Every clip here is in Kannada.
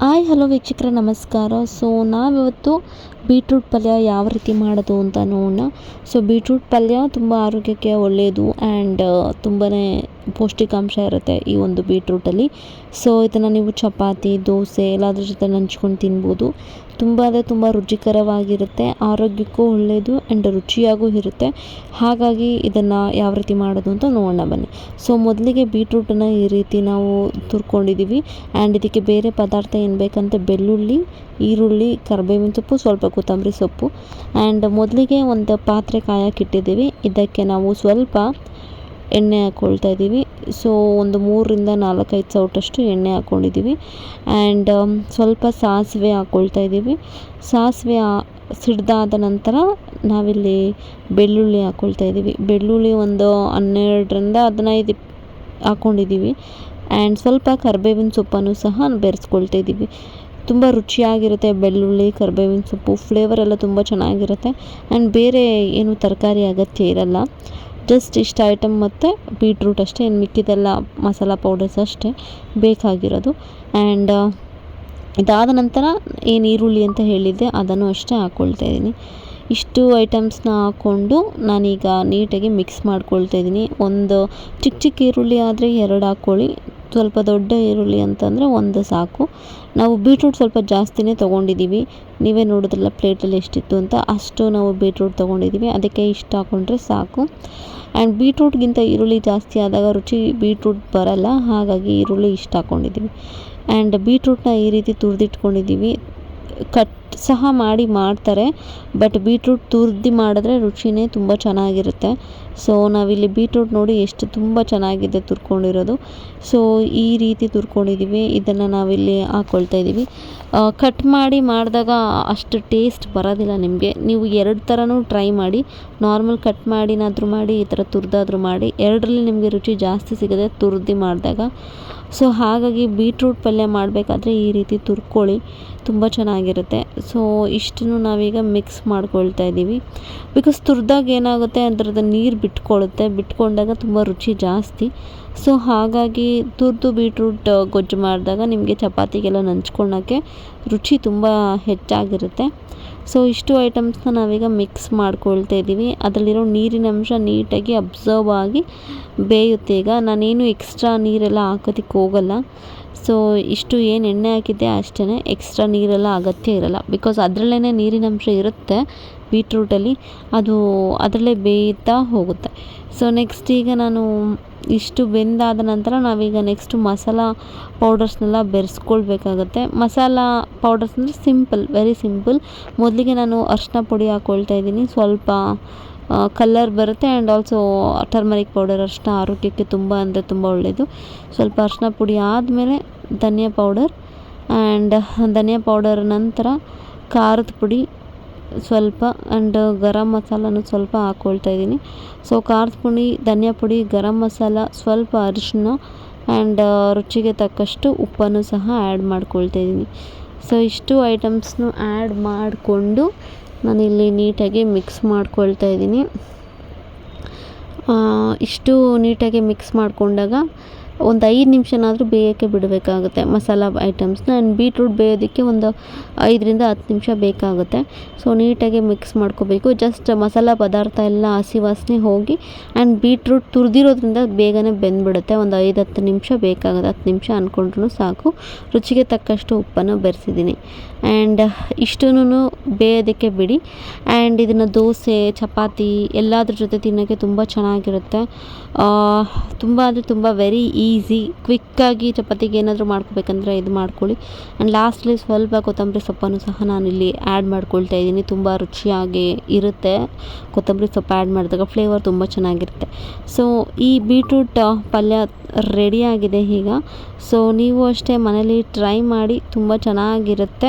ಹಾಯ್, ಹಲೋ ವೀಕ್ಷಕರ, ನಮಸ್ಕಾರ. ಸೊ, ನಾವಿವತ್ತು ಬೀಟ್ರೂಟ್ ಪಲ್ಯ ಯಾವ ರೀತಿ ಮಾಡೋದು ಅಂತ ನೋಡೋಣ. ಸೊ, ಬೀಟ್ರೂಟ್ ಪಲ್ಯ ತುಂಬ ಆರೋಗ್ಯಕ್ಕೆ ಒಳ್ಳೆಯದು ಆ್ಯಂಡ್ ತುಂಬಾ ಪೌಷ್ಟಿಕಾಂಶ ಇರುತ್ತೆ ಈ ಒಂದು ಬೀಟ್ರೂಟಲ್ಲಿ. ಸೊ, ಇದನ್ನು ನೀವು ಚಪಾತಿ, ದೋಸೆ ಎಲ್ಲದ್ರ ಜೊತೆ ನಂಚ್ಕೊಂಡು ತಿನ್ಬೋದು. ತುಂಬ ಅಂದರೆ ತುಂಬ ರುಚಿಕರವಾಗಿರುತ್ತೆ, ಆರೋಗ್ಯಕ್ಕೂ ಒಳ್ಳೆಯದು ಆ್ಯಂಡ್ ರುಚಿಯಾಗೂ ಇರುತ್ತೆ. ಹಾಗಾಗಿ ಇದನ್ನು ಯಾವ ರೀತಿ ಮಾಡೋದು ಅಂತ ನೋಡೋಣ ಬನ್ನಿ. ಸೊ ಮೊದಲಿಗೆ ಬೀಟ್ರೂಟನ್ನು ಈ ರೀತಿ ನಾವು ತುರ್ಕೊಂಡಿದ್ದೀವಿ ಆ್ಯಂಡ್ ಇದಕ್ಕೆ ಬೇರೆ ಪದಾರ್ಥ ಏನು ಬೇಕಂತ ಬೆಳ್ಳುಳ್ಳಿ, ಈರುಳ್ಳಿ, ಕರಿಬೇವಿನ ಸೊಪ್ಪು, ಸ್ವಲ್ಪ ಕೊತ್ತಂಬರಿ ಸೊಪ್ಪು. ಆ್ಯಂಡ್ ಮೊದಲಿಗೆ ಒಂದು ಪಾತ್ರೆ ಕಾಯಕ್ಕಿಟ್ಟಿದ್ದೀವಿ ಇದಕ್ಕೆ ನಾವು ಸ್ವಲ್ಪ ಎಣ್ಣೆ ಹಾಕ್ಕೊಳ್ತಾ ಇದ್ದೀವಿ. ಸೊ ಒಂದು ಮೂರರಿಂದ ನಾಲ್ಕೈದು ಸೌಟಷ್ಟು ಎಣ್ಣೆ ಹಾಕ್ಕೊಂಡಿದ್ದೀವಿ ಆ್ಯಂಡ್ ಸ್ವಲ್ಪ ಸಾಸಿವೆ ಹಾಕ್ಕೊಳ್ತಾ ಇದ್ದೀವಿ. ಸಾಸಿವೆ ಸಿಡ್ದಾದ ನಂತರ ನಾವಿಲ್ಲಿ ಬೆಳ್ಳುಳ್ಳಿ ಹಾಕ್ಕೊಳ್ತಾ ಇದ್ದೀವಿ. ಬೆಳ್ಳುಳ್ಳಿ ಒಂದು ಹನ್ನೆರಡರಿಂದ ಹದಿನೈದು ಹಾಕ್ಕೊಂಡಿದ್ದೀವಿ ಆ್ಯಂಡ್ ಸ್ವಲ್ಪ ಕರಿಬೇವಿನ ಸೊಪ್ಪನ್ನು ಸಹ ಬೆರೆಸ್ಕೊಳ್ತಾ ಇದ್ದೀವಿ. ತುಂಬ ರುಚಿಯಾಗಿರುತ್ತೆ ಬೆಳ್ಳುಳ್ಳಿ, ಕರಿಬೇವಿನ ಸೊಪ್ಪು. ಫ್ಲೇವರ್ ಎಲ್ಲ ತುಂಬ ಚೆನ್ನಾಗಿರುತ್ತೆ. ಆ್ಯಂಡ್ ಬೇರೆ ಏನು ತರಕಾರಿ ಅಗತ್ಯ ಇರಲ್ಲ. ಜಸ್ಟ್ ಇಷ್ಟು ಐಟಮ್ ಮತ್ತು ಬೀಟ್ರೂಟ್ ಅಷ್ಟೇ. ಇನ್ನು ಮಿಕ್ಕಿದೆಲ್ಲ ಮಸಾಲ ಪೌಡರ್ಸ್ ಅಷ್ಟೇ ಬೇಕಾಗಿರೋದು. ಆ್ಯಂಡ್ ಇದಾದ ನಂತರ ಏನು ಈರುಳ್ಳಿ ಅಂತ ಹೇಳಿದ್ದೆ, ಅದನ್ನು ಅಷ್ಟೇ ಹಾಕ್ಕೊಳ್ತಾ ಇದ್ದೀನಿ. ಇಷ್ಟು ಐಟಮ್ಸ್ನ ಹಾಕ್ಕೊಂಡು ನಾನೀಗ ನೀಟಾಗಿ ಮಿಕ್ಸ್ ಮಾಡ್ಕೊಳ್ತಾ ಇದ್ದೀನಿ. ಒಂದು ಚಿಕ್ಕ ಚಿಕ್ಕ ಈರುಳ್ಳಿ ಆದರೆ ಎರಡು ಹಾಕ್ಕೊಳ್ಳಿ ಸ್ವಲ್ಪ ದೊಡ್ಡ ಈರುಳ್ಳಿ ಅಂತಂದರೆ ಒಂದು ಸಾಕು. ನಾವು ಬೀಟ್ರೂಟ್ ಸ್ವಲ್ಪ ಜಾಸ್ತಿನೇ ತೊಗೊಂಡಿದ್ದೀವಿ. ನೀವೇ ನೋಡಿದ್ರಲ್ಲ ಪ್ಲೇಟಲ್ಲಿ ಎಷ್ಟಿತ್ತು ಅಂತ. ಅಷ್ಟು ನಾವು ಬೀಟ್ರೂಟ್ ತೊಗೊಂಡಿದ್ದೀವಿ. ಅದಕ್ಕೆ ಇಷ್ಟು ಹಾಕ್ಕೊಂಡ್ರೆ ಸಾಕು. ಆ್ಯಂಡ್ ಬೀಟ್ರೂಟ್ಗಿಂತ ಈರುಳ್ಳಿ ಜಾಸ್ತಿ ಆದಾಗ ರುಚಿ ಬೀಟ್ರೂಟ್ ಬರಲ್ಲ. ಹಾಗಾಗಿ ಈರುಳ್ಳಿ ಇಷ್ಟು ಹಾಕ್ಕೊಂಡಿದ್ದೀವಿ ಆ್ಯಂಡ್ ಬೀಟ್ರೂಟ್ನ ಈ ರೀತಿ ತುರಿದಿಟ್ಕೊಂಡಿದ್ದೀವಿ. ಕಟ್ ಸಹ ಮಾಡಿ ಮಾಡ್ತಾರೆ ಬಟ್ ಬೀಟ್ರೂಟ್ ತುರ್ದು ಮಾಡಿದ್ರೆ ರುಚಿನೇ ತುಂಬ ಚೆನ್ನಾಗಿರುತ್ತೆ. ಸೊ ನಾವಿಲ್ಲಿ ಬೀಟ್ರೂಟ್ ನೋಡಿ ಎಷ್ಟು ತುಂಬ ಚೆನ್ನಾಗಿದೆ ತುರ್ಕೊಂಡಿರೋದು. ಸೊ ಈ ರೀತಿ ತುರ್ಕೊಂಡಿದ್ದೀವಿ ಇದನ್ನು ನಾವಿಲ್ಲಿ ಹಾಕ್ಕೊಳ್ತಾ ಇದ್ದೀವಿ ಕಟ್ ಮಾಡಿ ಮಾಡಿದಾಗ ಅಷ್ಟು ಟೇಸ್ಟ್ ಬರೋದಿಲ್ಲ ನಿಮಗೆ. ನೀವು ಎರಡು ಥರನೂ ಟ್ರೈ ಮಾಡಿ ನಾರ್ಮಲ್ ಕಟ್ ಮಾಡಿನಾದರೂ ಮಾಡಿ, ಈ ಥರ ತುರಿದಾದ್ರೂ ಮಾಡಿ, ಎರಡರಲ್ಲಿ ನಿಮಗೆ ರುಚಿ ಜಾಸ್ತಿ ಸಿಗುತ್ತೆ ತುರ್ದು ಮಾಡಿದಾಗ ಸೊ ಹಾಗಾಗಿ ಬೀಟ್ರೂಟ್ ಪಲ್ಯ ಮಾಡಬೇಕಾದ್ರೆ ಈ ರೀತಿ ತುರ್ಕೊಳ್ಳಿ. ತುಂಬ ಚೆನ್ನಾಗಿರುತ್ತೆ. ಸೊ ಇಷ್ಟನ್ನು ನಾವೀಗ ಮಿಕ್ಸ್ ಮಾಡ್ಕೊಳ್ತಾ ಇದ್ದೀವಿ. ಬಿಕಾಸ್ ತುರಿದಾಗ ಏನಾಗುತ್ತೆ ಅದರದ್ದು ನೀರು ಬಿಟ್ಕೊಳ್ಳುತ್ತೆ ಬಿಟ್ಕೊಂಡಾಗ ತುಂಬ ರುಚಿ ಜಾಸ್ತಿ. ಸೊ ಹಾಗಾಗಿ ತುರಿದು ಬೀಟ್ರೂಟ್ ಗೊಜ್ಜು ಮಾಡಿದಾಗ ನಿಮಗೆ ಚಪಾತಿಗೆಲ್ಲ ನಂಚ್ಕೊಳ್ಳೋಕ್ಕೆ ರುಚಿ ತುಂಬ ಹೆಚ್ಚಾಗಿರುತ್ತೆ. ಸೊ ಇಷ್ಟು ಐಟಮ್ಸ್ನ ನಾವೀಗ ಮಿಕ್ಸ್ ಮಾಡ್ಕೊಳ್ತಾ ಇದ್ದೀವಿ. ಅದರಲ್ಲಿರೋ ನೀರಿನ ಅಂಶ ನೀಟಾಗಿ ಅಬ್ಸರ್ವ್ ಆಗಿ ಬೇಯುತ್ತೆ. ಈಗ ನಾನೇನು ಎಕ್ಸ್ಟ್ರಾ ನೀರೆಲ್ಲ ಹಾಕೋದಕ್ಕೆ ಹೋಗಲ್ಲ. ಸೊ ಇಷ್ಟು ಏನು ಎಣ್ಣೆ ಹಾಕಿದ್ದೆ ಅಷ್ಟೇ ಎಕ್ಸ್ಟ್ರಾ ನೀರೆಲ್ಲ ಅಗತ್ಯ ಇರಲ್ಲ. ಬಿಕಾಸ್ ಅದರಲ್ಲೇ ನೀರಿನ ಅಂಶ ಇರುತ್ತೆ ಬೀಟ್ರೂಟಲ್ಲಿ ಅದು ಅದರಲ್ಲೇ ಬೇಯುತ್ತಾ ಹೋಗುತ್ತೆ. ಸೊ ನೆಕ್ಸ್ಟ್ ಈಗ ನಾನು ಇಷ್ಟು ಬೆಂದಾದ ನಂತರ ನಾವೀಗ ನೆಕ್ಸ್ಟು ಮಸಾಲ ಪೌಡರ್ಸ್ನೆಲ್ಲ ಬೆರೆಸ್ಕೊಳ್ಬೇಕಾಗತ್ತೆ. ಮಸಾಲ ಪೌಡರ್ಸ್ ಅಂದರೆ ಸಿಂಪಲ್ ವೆರಿ ಸಿಂಪಲ್ ಮೊದಲಿಗೆ ನಾನು ಅರಿಶಿನ ಪುಡಿ ಹಾಕ್ಕೊಳ್ತಾ ಇದ್ದೀನಿ. ಸ್ವಲ್ಪ ಕಲ್ಲರ್ ಬರುತ್ತೆ ಆ್ಯಂಡ್ ಆಲ್ಸೋ ಟರ್ಮರಿಕ್ ಪೌಡರ್ ಅರಿಶಿನ ಆರೋಗ್ಯಕ್ಕೆ ತುಂಬ ಅಂದರೆ ತುಂಬ ಒಳ್ಳೆಯದು ಸ್ವಲ್ಪ ಅರಿಶಿನ ಪುಡಿ ಆದಮೇಲೆ ಧನಿಯಾ ಪೌಡರ್ ಆ್ಯಂಡ್ ಧನಿಯಾ ಪೌಡರ್ ನಂತರ ಖಾರದ ಪುಡಿ ಸ್ವಲ್ಪ ಆ್ಯಂಡ್ ಗರಂ ಮಸಾಲನೂ ಸ್ವಲ್ಪ ಹಾಕ್ಕೊಳ್ತಾ ಇದ್ದೀನಿ. ಸೊ ಖಾರದ ಪುಡಿ, ಧನಿಯಾ ಪುಡಿ, ಗರಂ ಮಸಾಲ, ಸ್ವಲ್ಪ ಅರಿಶಿನ ಆ್ಯಂಡ್ ರುಚಿಗೆ ತಕ್ಕಷ್ಟು ಉಪ್ಪನ್ನು ಸಹ ಆ್ಯಡ್ ಮಾಡ್ಕೊಳ್ತಾ ಇದ್ದೀನಿ. ಸೊ ಇಷ್ಟು ಐಟಮ್ಸ್ನು ಆ್ಯಡ್ ಮಾಡಿಕೊಂಡು ನಾನಿಲ್ಲಿ ನೀಟಾಗಿ ಮಿಕ್ಸ್ ಮಾಡ್ಕೊಳ್ತಾ ಇದ್ದೀನಿ. ಇಷ್ಟು ನೀಟಾಗಿ ಮಿಕ್ಸ್ ಮಾಡಿಕೊಂಡಾಗ ಒಂದು ಐದು ನಿಮಿಷನಾದರೂ ಬೇಯೋಕ್ಕೆ ಬಿಡಬೇಕಾಗುತ್ತೆ ಮಸಾಲ ಐಟಮ್ಸ್ನ ಆ್ಯಂಡ್ ಬೀಟ್ರೂಟ್ ಬೇಯೋದಕ್ಕೆ ಒಂದು ಐದರಿಂದ ಹತ್ತು ನಿಮಿಷ ಬೇಕಾಗುತ್ತೆ. ಸೊ, ನೀಟಾಗಿ ಮಿಕ್ಸ್ ಮಾಡ್ಕೋಬೇಕು. ಜಸ್ಟ್ ಮಸಾಲ ಪದಾರ್ಥ ಎಲ್ಲ ಹಸಿ ವಾಸನೆ ಹೋಗಿ ಆ್ಯಂಡ್ ಬೀಟ್ರೂಟ್ ತುರಿದಿರೋದ್ರಿಂದ ಬೇಗನೆ ಬೆಂದ್ಬಿಡುತ್ತೆ. ಒಂದು ಐದು ಹತ್ತು ನಿಮಿಷ ಬೇಕಾಗುತ್ತೆ. ಹತ್ತು ನಿಮಿಷ ಅಂದ್ಕೊಂಡ್ರೂ ಸಾಕು. ರುಚಿಗೆ ತಕ್ಕಷ್ಟು ಉಪ್ಪನ್ನು ಬೆರೆಸಿದ್ದೀನಿ. ಆ್ಯಂಡ್ ಇಷ್ಟನ್ನು ಬೇಯೋದಕ್ಕೆ ಬಿಡಿ. ಆ್ಯಂಡ್ ಇದನ್ನು ದೋಸೆ, ಚಪಾತಿ ಎಲ್ಲದ್ರ ಜೊತೆ ತಿನ್ನೋಕ್ಕೆ ತುಂಬ ಚೆನ್ನಾಗಿರುತ್ತೆ. ತುಂಬ ಅಂದರೆ ತುಂಬ ವೆರಿ ಈಸಿ ಕ್ವಿಕ್ಕಾಗಿ ಚಪಾತಿಗೆ ಏನಾದರೂ ಮಾಡ್ಕೋಬೇಕಂದ್ರೆ ಇದು ಮಾಡ್ಕೊಳ್ಳಿ. ಆ್ಯಂಡ್ ಲಾಸ್ಟ್ಲಿ ಸ್ವಲ್ಪ ಕೊತ್ತಂಬರಿ ಸೊಪ್ಪನ್ನು ಸಹ ನಾನಿಲ್ಲಿ ಆ್ಯಡ್ ಮಾಡ್ಕೊಳ್ತಾ ಇದ್ದೀನಿ. ತುಂಬ ರುಚಿಯಾಗಿ ಇರುತ್ತೆ. ಕೊತ್ತಂಬರಿ ಸೊಪ್ಪು ಆ್ಯಡ್ ಮಾಡಿದಾಗ ಫ್ಲೇವರ್ ತುಂಬ ಚೆನ್ನಾಗಿರುತ್ತೆ. ಸೊ ಈ ಬೀಟ್ರೂಟ್ ಪಲ್ಯ ರೆಡಿಯಾಗಿದೆ ಈಗ. ಸೊ ನೀವು ಅಷ್ಟೇ ಮನೇಲಿ ಟ್ರೈ ಮಾಡಿ ತುಂಬ ಚೆನ್ನಾಗಿರುತ್ತೆ.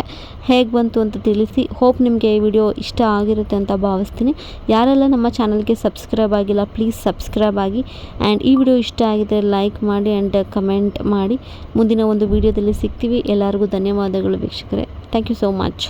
ಹೇಗೆ ಬಂತು ಅಂತ ತಿಳಿಸಿ. ಹೋಪ್ ನಿಮಗೆ ಈ ವಿಡಿಯೋ ಇಷ್ಟ ಆಗಿರುತ್ತೆ ಅಂತ ಭಾವಿಸ್ತೀನಿ. ಯಾರೆಲ್ಲ ನಮ್ಮ ಚಾನಲ್ಗೆ ಸಬ್ಸ್ಕ್ರೈಬ್ ಆಗಿಲ್ಲ ಪ್ಲೀಸ್ ಸಬ್ಸ್ಕ್ರೈಬ್ ಆಗಿ. ಆ್ಯಂಡ್ ಈ ವಿಡಿಯೋ ಇಷ್ಟ ಆಗಿದ್ದರೆ ಲೈಕ್ ಮಾಡಿ ಆ್ಯಂಡ್ ಕಮೆಂಟ್ ಮಾಡಿ. ಮುಂದಿನ ಒಂದು ವಿಡಿಯೋದಲ್ಲಿ ಸಿಗ್ತೀವಿ. ಎಲ್ಲರಿಗೂ ಧನ್ಯವಾದಗಳು ವೀಕ್ಷಕರೇ. Thank you so much